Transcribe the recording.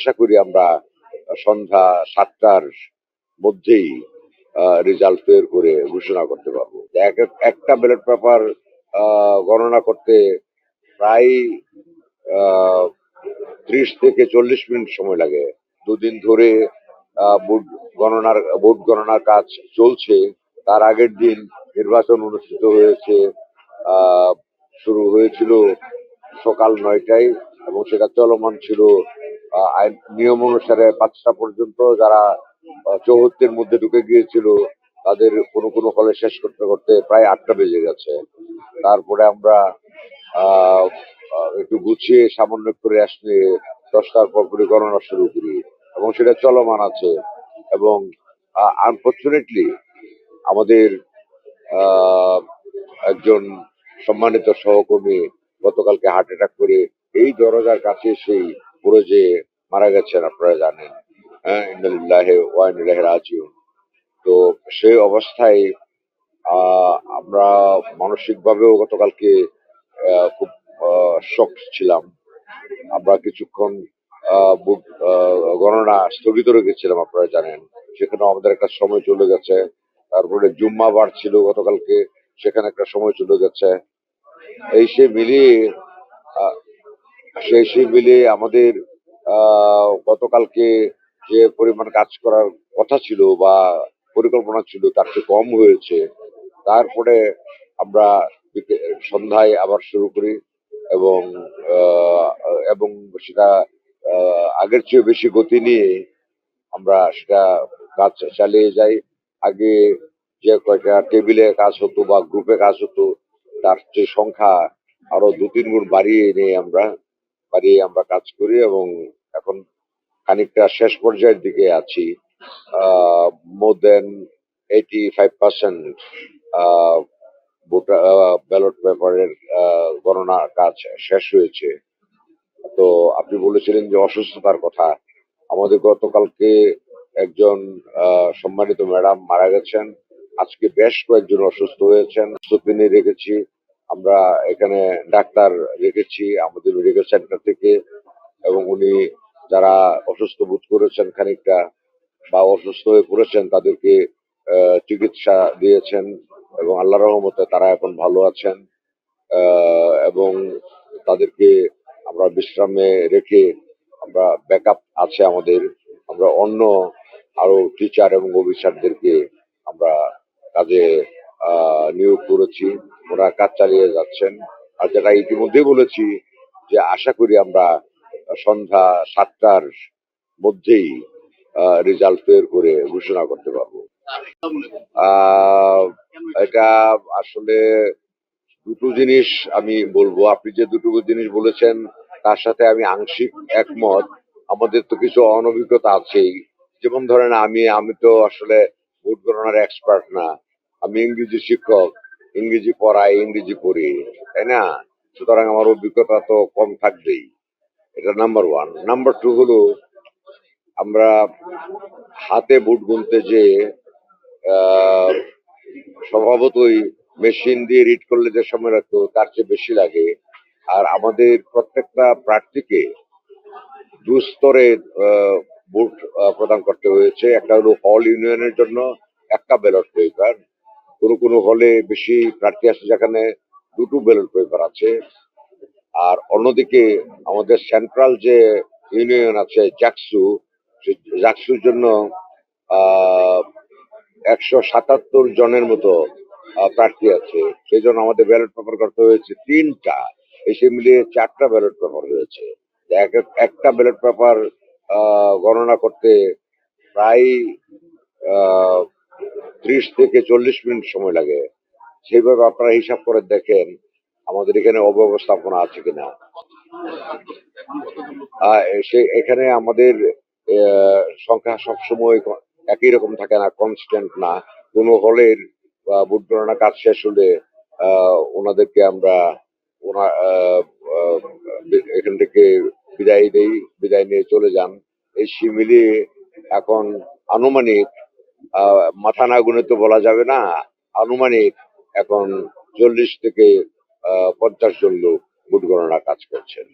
আশা করি আমরা সন্ধ্যা সাতটার মধ্যেই রেজাল্ট বের করে ঘোষণা করতে পারব। এক এক- একটা ব্যালট পেপার গণনা করতে প্রায় ত্রিশ থেকে চল্লিশ মিনিট সময় লাগে। দুদিন ধরে ভোট গণনার ভোট গণনার কাজ চলছে। তার আগের দিন নির্বাচন অনুষ্ঠিত হয়েছে শুরু হয়েছিল সকাল নয়টায় এবং সেটা চলমান ছিল আইন নিয়ম অনুসারে পাঁচটা পর্যন্ত যারা আহ, চৌহত্তরের মধ্যে ঢুকে গিয়েছিল তাদের কোনো কোনো হলে শেষ করতে করতে প্রায় আটটা বেজে গেছে। তারপরে আমরা একটু গুছিয়ে সামান্য করে আসলে দশটার পর করে গণনা শুরু করি। এবং সেটা চলমান আছে। এবং আনফর্চুনেটলি আমাদের একজন সম্মানিত সহকর্মী গতকালকে হার্ট অ্যাটাক করে এই দরজার কাছে সেই পুরো যে মারা গেছেন, আপনারা জানেন হ্যাঁ রাজিউন। তো সেই অবস্থায় আমরা মানসিকভাবেও গতকালকে খুব শক ছিলাম। আমরা কিছুক্ষণ গণনা স্থগিত রেখেছিলাম আপনারা জানেন। সেখানে আমাদের একটা সময় চলে গেছে। তারপরে জুম্মা বার ছিল গতকালকে, সেখানে একটা সময় চলে গেছে। এই সে মিলিয়ে সেই সে মিলিয়ে আমাদের গতকালকে যে পরিমাণ কাজ করার কথা ছিল বা পরিকল্পনা ছিল তার চেয়ে কম হয়েছে। তারপরে আমরা সন্ধ্যায় আবার শুরু করি এবং এবং সেটা আগের চেয়ে বেশি গতি নিয়ে আমরা সেটা কাজ চালিয়ে যাই। আগে যে কয়টা টেবিলে কাজ হতো বা গ্রুপে কাজ হতো, তার যে সংখ্যা আরও দু তিন গুণ বাড়িয়ে নিয়ে আমরা, বাড়িয়ে আমরা কাজ করি এবং এখন খানিকটা শেষ পর্যায়ের দিকে আছি। More than eighty five percent voter ballot পেপারের গণনা কাজ শেষ হয়েছে। তো আপনি বলেছিলেন যে অসুস্থতার কথা। আমাদের গতকালকে একজন সম্মানিত ম্যাডাম মারা গেছেন। আজকে বেশ কয়েকজন অসুস্থ হয়েছেন। তিনি রেখেছি। আমরা এখানে ডাক্তার রেখেছি, আমাদের মেডিকেল সেন্টার থেকে। এবং উনি যারা অসুস্থ বোধ করেছেন খানিকটা বা অসুস্থ হয়ে পড়েছেন, তাদেরকে চিকিৎসা দিয়েছেন এবং আল্লাহ রহমতে তারা এখন ভালো আছেন। এবং তাদেরকে আমরা বিশ্রামে রেখে আমরা ব্যাকআপ আছে আমাদের। আমরা অন্য আরও টিচার এবং অফিসারদেরকে আমরা কাজে নিয়োগ করেছি। ওরা কাজ চালিয়ে যাচ্ছেন। আর যেটা ইতিমধ্যেই বলেছি যে আশা করি আমরা সন্ধ্যা সাতটার মধ্যেই রেজাল্ট বের করে ঘোষণা করতে পারব। এটা আসলে দুটো জিনিস আমি বলব। আপনি যে দুটো জিনিস বলেছেন, তার সাথে আমি আংশিক একমত। আমাদের তো কিছু অনভিজ্ঞতা আছেই। যেমন ধরেন আমি আমি তো আসলে ভোট গণনার এক্সপার্ট না। আমি ইংরেজি শিক্ষক, ইংরেজি পড়াই, ইংরেজি পড়ি, তাই না? সুতরাং আমার অভিজ্ঞতা তো কম থাকবেই। এটা নাম্বার ওয়ান নাম্বার টু হলো, আমরা হাতে ভোট গুনতে যে স্বভাবতই মেশিন দিয়ে রিড করলে যে সময় লাগতো, তার চেয়ে বেশি লাগে। আর আমাদের প্রত্যেকটা প্রার্থীকে দুস্তরে ভোট প্রদান করতে হয়েছে। একটা হলো হল ইউনিয়নের জন্য, একটা ব্যালট পেপার কোনো কোনো হলে বেশি প্রার্থী আছে যেখানে দুটো ব্যালট পেপার আছে। আর অন্যদিকে আমাদের সেন্ট্রাল যে ইউনিয়ন আছে জাকসু জাকসুর জন্য একশো সাতাত্তর জনের মতো প্রার্থী আছে। সেই জন্য আমাদের ব্যালট পেপার করতে হয়েছে তিনটা। এসে মিলিয়ে চারটা ব্যালট পেপার হয়েছে। এক এক- একটা ব্যালট পেপার গণনা করতে প্রায় ত্রিশ থেকে চল্লিশ মিনিট সময় লাগে। সেইভাবে আপনারা হিসাব করে দেখেন আমাদের এখানে অব্যবস্থাপনা আছে কিনা? সে এখানে আমাদের সংখ্যা সবসময় একই রকম থাকে না কনস্ট্যান্ট না। কোনো হলের ভোট গণনা কাজ শেষ হলে ওনাদেরকে আমরা এখান থেকে বিদায় দেই বিদায় নিয়ে চলে যান। এই মিলিয়ে এখন আনুমানিক মাথা না গুনে তো বলা যাবে না, আনুমানিক এখন চল্লিশ থেকে পঞ্চাশ জন লোক ভোট গণনা কাজ করছেন।